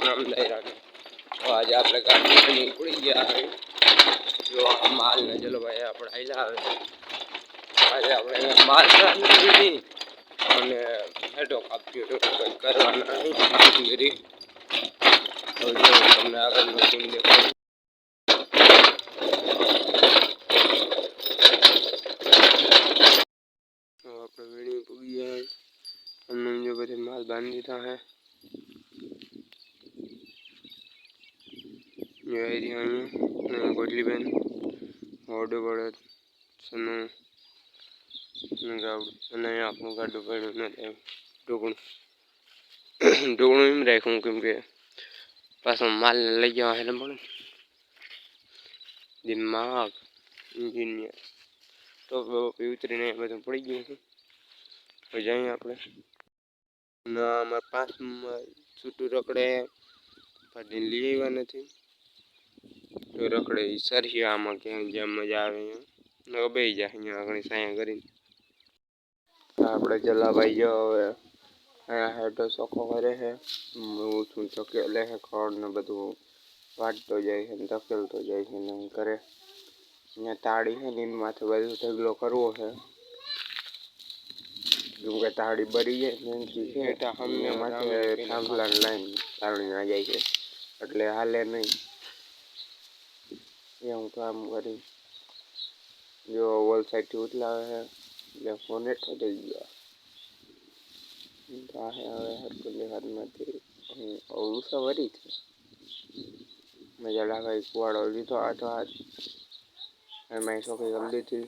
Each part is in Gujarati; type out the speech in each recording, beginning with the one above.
રામ રામ દઈ રાખે તો આજે આપણે ગાડી નીકળી ગયા હવે જો આ માલ ને ચલો ભાઈ આપણે આયલા આવે આજે આપણે માલ રાખી અને હેડો કાપ્યો તો કંઈ કરવાના નહીં. તમને આગળ સીન દેખાય. આપણે વીણી પૂગી ગયા અમને જો બધે માલ બાંધી દીધા હે જો એરિયા અહીંયા ગોટલીબેન ઓડો બળદ સનું ગાવડું અને આપણું ગાડું પડ્યું નથી ઢોકણું ઢોકણું એમ રાખ્યું કેમ કે પાછો માલ લઈ જવા એટલે પણ દિમાગ ઇન્જિનિયર તો ઉતરીને બધું પડી ગયું છે હવે જઈએ આપણે ના, અમારે પાંચમાં છૂટું રકડે પાછી લઈ આવ્યા નથી. તો રખડે ઈ સરહી આમાં ક્યાંય જેમ મજા આવે અહીંયા બે જાય અહીંયા આગળ સાયા કરીને. આપણે જલાભાઈ જો હવે અહીંયા હેઠો ચોખ્ખો કરે છે. હું છું ચકેલે છે ખડ ને બધું. વાટતો જાય છે ને ધકેલતો જાય છે ને એવું કરે. અહીંયા તાળી છે ને એની માથે બધું ઢગલો કરવો છે. કેમ કે તાળી બરી જાય ને એટલે અમને માથે થાંભલા લાઈન તાળી ના જાય છે. એટલે હાલે નહીં. એવું કામ કરી જો વોલ સાઈડથી ઉતલાવે છે એટલે ફોન હેઠો થઈ ગયો ગાહે હવે હરકુલી હાથમાંથી ઓળુસા વરી છે મજા લાગે કુવાડો લીધો આઠો હાથ એમાં છોકરી જલ્દી હતી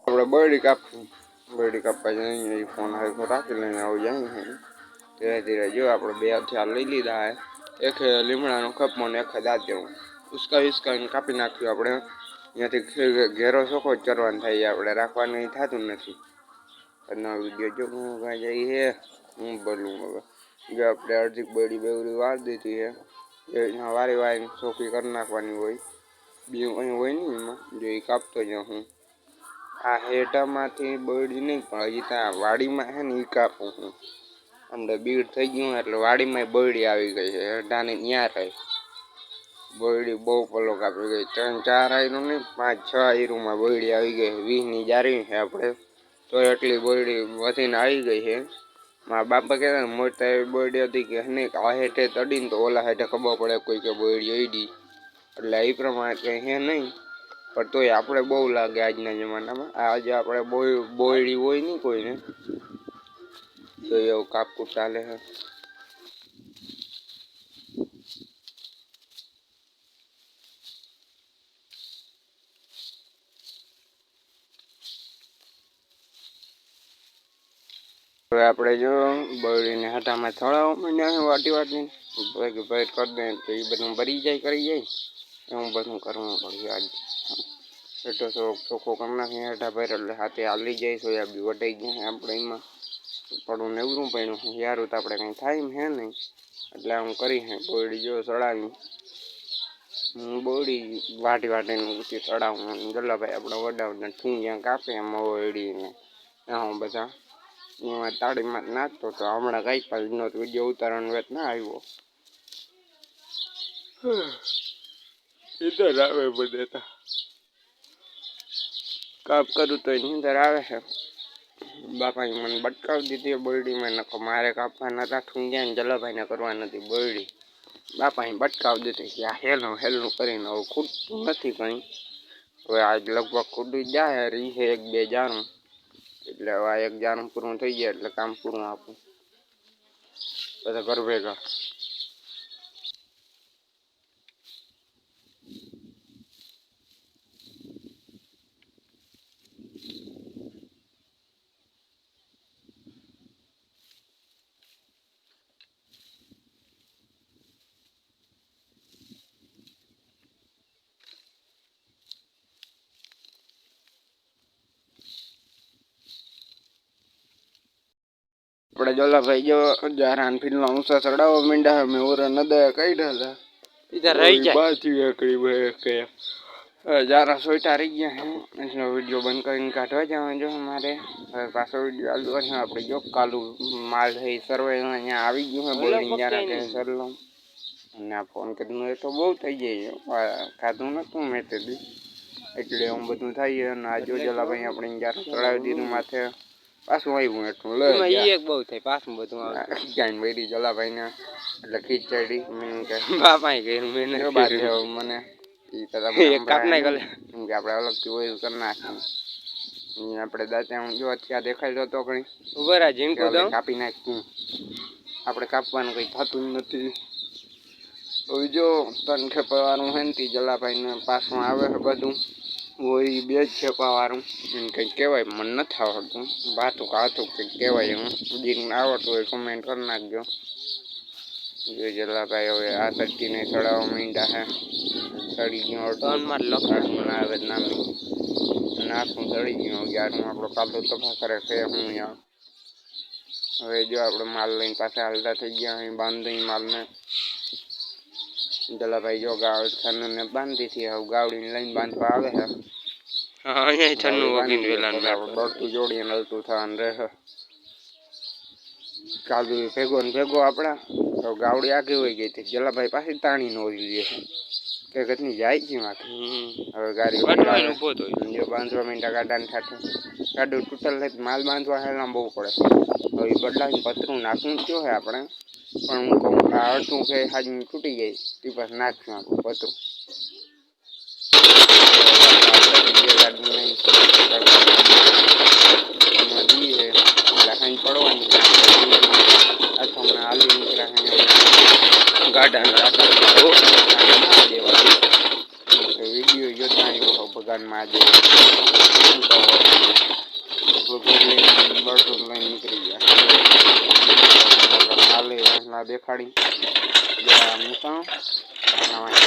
આપણે બરડી કાપશું બરડી કાપવા જઈએ એ ફોન હરખો રાખી લઈને આવું છે ધીરે ધીરે જો આપણે બે હથિયાર લઈ લીધા હે એક લીમડાનો ખપમો ને એક દાંત દેવું ઉસકા ઉસકાઈને કાપી નાખ્યું આપણે. અહીંયાથી ઘેરો ચોખ્ખો જ ચરવાનું થાય આપણે. રાખવાનું થતું નથી. નવો વીડિયો જો હું કાંઈ જઈ હે, હું બોલું હવે. જો આપણે અડધી બળી બેવડી વાર દીધી છે એ રીતના વારી વારી ચોખ્ખી કરી નાખવાની હોય. બીજું કંઈ હોય નહીં એમાં. જો એ કાપતો જ હું. આ હેઠામાંથી બળી નહીં, પણ હજી ત્યાં વાડીમાં છે ને એ કાપું હું. અંદર બીડ થઈ ગયું એટલે વાડીમાં બળી આવી ગઈ છે. હેઠાની ત્યાં રહી બળી બહુ પલો કાપી ગઈ. ત્રણ, ચાર આયરું નહીં, પાંચ, છ આયરુંમાં બળી આવી ગઈ વીસની જારી છે આપણે. તો એટલી બોયડી વધીને આવી ગઈ છે. મારા બાપા કહેતા ને મોટા એવી બોયડી હતી કે નહીં, આ હેઠે તડીને તો ઓલા હેઠે ખબર પડે કોઈ કે બોયડી અડી એટલે એ પ્રમાણે કંઈ હે નહીં. પણ તોય આપણે બહુ લાગે આજના જમાનામાં. આજે આપણે બોય, બોયડી હોય નહીં કોઈને. તો એવું કાપકું ચાલે છે. હવે આપણે જો બળીને હાથામાં થોડા માંડ્યા વાટી વાટીને, ભેગ ભેગ કરી દે તો એ બધું ભરી જાય, કરી જાય. એવું બધું કરવું પડશે આજ. એટલો શોખ ચોખ્ખો કરી નાખી હાથા ભેર એટલે હાથે હાલી જાય સોયાબી વટાઈ ગયા આપણે એમાં. પડું નેવરું પડ્યું યારું તો આપણે કંઈ થાય હે નહીં. એટલે હું કરી હે બોડી જો સડાવી હું બોડી વાટી વાટીને ઊંચી ચડાવું ગલ્લાભાઈ આપણે વડાવીને ઠું જ્યાં કાપે એમાં ઓળીને એમાં બધા. તાળીમાં નાખતો તો હમણાં કઈ પાછનો વીડિયો ઉતારવાનો વેત ના આવ્યો. નીંદર આવે બધે તો. કાપ કરું તો નીંદર આવે છે. બાપાએ મને બટકાવી દીધી બોરડીમાં નખો મારે કાપવા નતા. ઠુંગ્યા ને જલાભાઈને કરવા નથી બોરડી. બાપાએ બટકાવી દીધી કે આ હેલું હેલું કરીને હવે ખૂટતું નથી કંઈ. હવે આજ લગભગ ખૂટી જાય રી છે એક બે જાણું. એટલે હવે એક જાણ પૂરું થઈ જાય એટલે કામ પૂરું આપું. બધા ઘર ભેગા. આપણે જોલાભાઈ જો જારાન ફીલનો ઊંચા ચડાવો મીંડા મેં ઓરા નદા કાઢ્યા હતા. ઇધર રહી જાય. બાથી એકડી બે કે. જારા સોઈટા રહી ગયા હે. એનો વીડિયો બંધ કરીને કાઢવા જવાનું જો અમારે હવે પાછો વીડિયો આલુ છે. આપણે જો કાલુ માલ છે સર્વે અહીંયા આવી ગયું હે બોલિંગ જારા કે સરલો અને આ ફોન કરીને એ તો બહુ થઈ જાય ખાધું નતું મેં તે દી. એટલે આમ બધું થાય અને આજે જલા જલાભાઈ આપણે જ્યારે ચડાવી દીધું માથે. પાછું આવ્યું એટલું. લઈ એક બહુ થઈ પાછું બધું આવે જાઈને વૈરી જલાભાઈ ને એટલે ખીચડી મેં કે બાપાએ કર્યું મેં કર્યું. મને તો એક કાપ નાખ. કેમ કે આપણે અલગથી ઓઇલ કરી નાખ્યું આપણે દાંતે હું જો અત્યારે દેખાય તો ઘણી. ઊભા રહે કે ઝીણકું કાપી નાખ્યું આપણે કાપવાનું કંઈ થતું જ નથી. હવે જો તન ખેપાવાનું હે ને તી જલાભાઈને પાછું આવે છે બધું. હોય બે જ એમ કંઈક કહેવાય મને નથી આવડતું. ભાતું કાતું કંઈક કહેવાય હું જેને આવડતું હોય કમેન્ટ કરી નાખજો. જો જલાભાઈ હવે આ તડકીને ચડાવવા માંડ્યા હે. ચડી ગયો ત્રણમાં લખાણ મને આવે નામની નાખું ચડી ગયો યારું. આપણો કાલો તફા કરે છે, હું યાર. હવે જો આપણે માલ લઈને પાછા હાલતા થઈ ગયા અહીં બાંધી માલને. દલાભાઈ જો ગાળ છન્નુને બાંધી છે હવે ગાવડીને લઈને બાંધવા આવે છે હા અહીંયા છન્નું વગીને વેલા આપણે બળતું જોડીએ નલતું થવાનું રહે કાલુ ભેગો ને ભેગો આપણા તો ગાવડી આગળ હોય ગઈ હતી જલાભાઈ પાછી તાણી નો લીધી છે કે ઘરની જાય છે માથે હવે ગાડી ઊભો તો જો બાંધવા માંડ્યા ગાડાને સાથે ગાડું તૂટલ થાય માલ બાંધવા હેલા બહુ પડે હવે બદલાવીને પતરું નાખવું થયું છે આપણે પણ હું કહું કે આ અડધું કે હાજી તૂટી જાય તે પછી નાખશું આપણું પતરું બે ગાડું લઈને હમણાં દી છે એટલે હાઈ હમણાં દેખાડી. મૂકાં આપણે